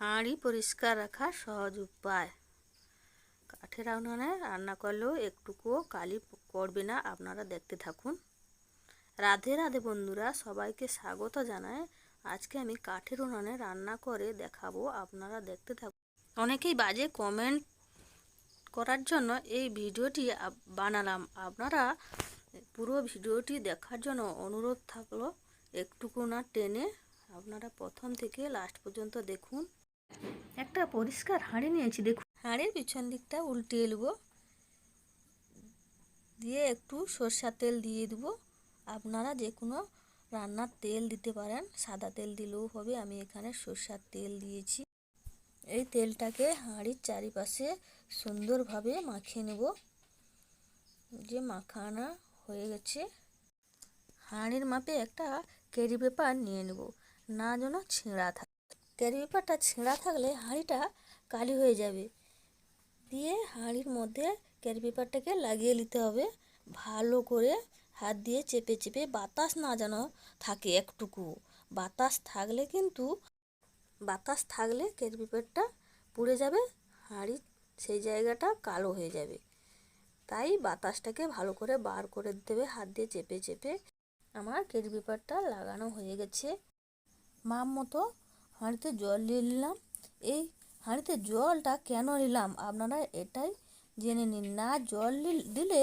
হাঁড়ি পরিষ্কার রাখার সহজ উপায়। কাঠের উনুনে রান্না করলেও একটুকুও কালি পড়বে না, আপনারা দেখতে থাকুন। রাধে রাধে বন্ধুরা, সবাইকে স্বাগত জানায় আজকে আমি কাঠের উনুনে রান্না করে দেখাবো, আপনারা দেখতে থাকুন। অনেকেই বাজে কমেন্ট করার জন্য এই ভিডিওটি বানালাম। আপনারা পুরো ভিডিওটি দেখার জন্য অনুরোধ থাকল, একটুকু না টেনে আপনারা প্রথম থেকে লাস্ট পর্যন্ত দেখুন। একটা পরিষ্কার হাঁড়ি নিয়েছি, দেখুন। হাঁড়ির পিছন দিকটা উল্টিয়ে নেব। দিয়ে একটু সরষার তেল দিয়ে দেবো। আপনারা যে কোনো রান্নার তেল দিতে পারেন। সাদা তেল দিলেও হবে। আমি এখানে সরষার তেল দিয়েছি। এই তেলটাকে হাঁড়ির চারিপাশে সুন্দরভাবে মাখিয়ে নেব। যে মাখানা হয়ে গেছে, হাঁড়ির মাপে একটা ক্যারি পেপার নিয়ে নেব। না যেন ছেঁড়া থাকে। ক্যারি পেপারটা ছেঁড়া থাকলে হাঁড়িটা কালি হয়ে যাবে। দিয়ে হাঁড়ির মধ্যে ক্যারি পেপারটাকে লাগিয়ে নিতে হবে। ভালো করে হাত দিয়ে চেপে চেপে বাতাস না যেন থাকে একটুকু। বাতাস থাকলে কিন্তু, বাতাস থাকলে ক্যারি পেপারটা পুড়ে যাবে হাঁড়ির সেই জায়গাটা কালো হয়ে যাবে। তাই বাতাসটাকে ভালো করে বার করে দেবে হাত দিয়ে চেপে চেপে। আমার ক্যারি পেপারটা লাগানো হয়ে গেছে। মাপ মতো হাঁড়িতে জল নিয়ে নিলাম। এই হাঁড়িতে জলটা কেন নিলাম? আপনারা এটাই জেনে নিন। না জল দিলে,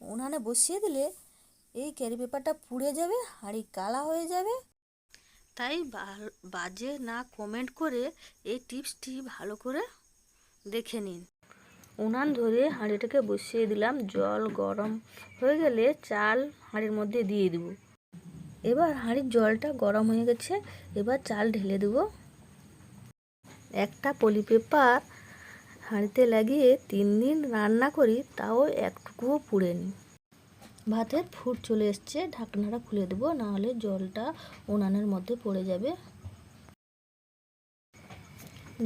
উনানে বসিয়ে দিলে এই ক্যারি পেপারটা পুড়ে যাবে, হাঁড়ি কালা হয়ে যাবে। তাই বাজে না কমেন্ট করে এই টিপসটি ভালো করে দেখে নিন। উনান ধরে হাঁড়িটাকে বসিয়ে দিলাম। জল গরম হয়ে গেলে চাল হাঁড়ির মধ্যে দিয়ে দেবো। এবার হাঁড়ির জলটা গরম হয়ে গেছে, এবার চাল ঢেলে দেবো। একটা পলি পেপার হাঁড়িতে লাগিয়ে তিন দিন রান্না করি, তাও একটুকুও পুড়েনি। ভাতের ফুট চলে এসছে, ঢাকনাটা খুলে দেবো, নাহলে জলটা উনানের মধ্যে পড়ে যাবে।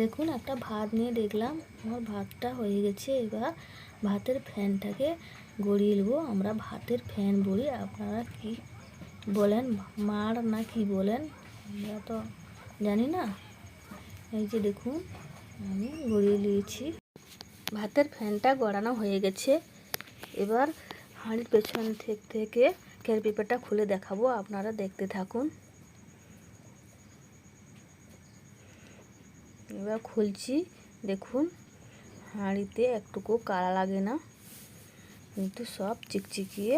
দেখুন, একটা ভাত নিয়ে দেখলাম, আমার ভাতটা হয়ে গেছে, এবার ভাতের ফ্যানটাকে গড়িয়ে নেব। আমরা ভাতের ফ্যান বলি, আপনারা কি বলেন, মার না কি বলেন? আমরা তো জানি না। এই যে দেখুন, আমি গড়িয়ে নিয়েছি। ভাতের ফ্যানটা গড়ানো হয়ে গেছে। এবার হাঁড়ির পেছন থেকে থেকে ক্যারি পেপারটা খুলে দেখাবো, আপনারা দেখতে থাকুন। এবার খুলছি, দেখুন, হাঁড়িতে একটুকু কালা লাগে না, কিন্তু সব চিকচিকিয়ে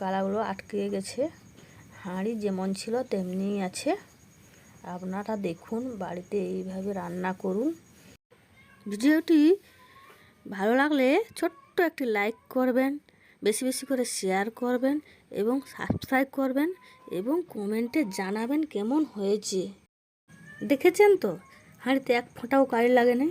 কালাগুলো আটকে গেছে। হাঁড়ি যেমন ছিল তেমনিই আছে। আপনারা দেখুন, বাড়িতে এইভাবে রান্না করুন। ভিডিওটি ভালো লাগলে ছোট্ট একটি লাইক করবেন, বেশি বেশি করে শেয়ার করবেন এবং সাবস্ক্রাইব করবেন এবং কমেন্টে জানাবেন কেমন হয়েছে। দেখেছেন তো? হাঁড়িতে এক ফোঁটাও কালি লাগে নাই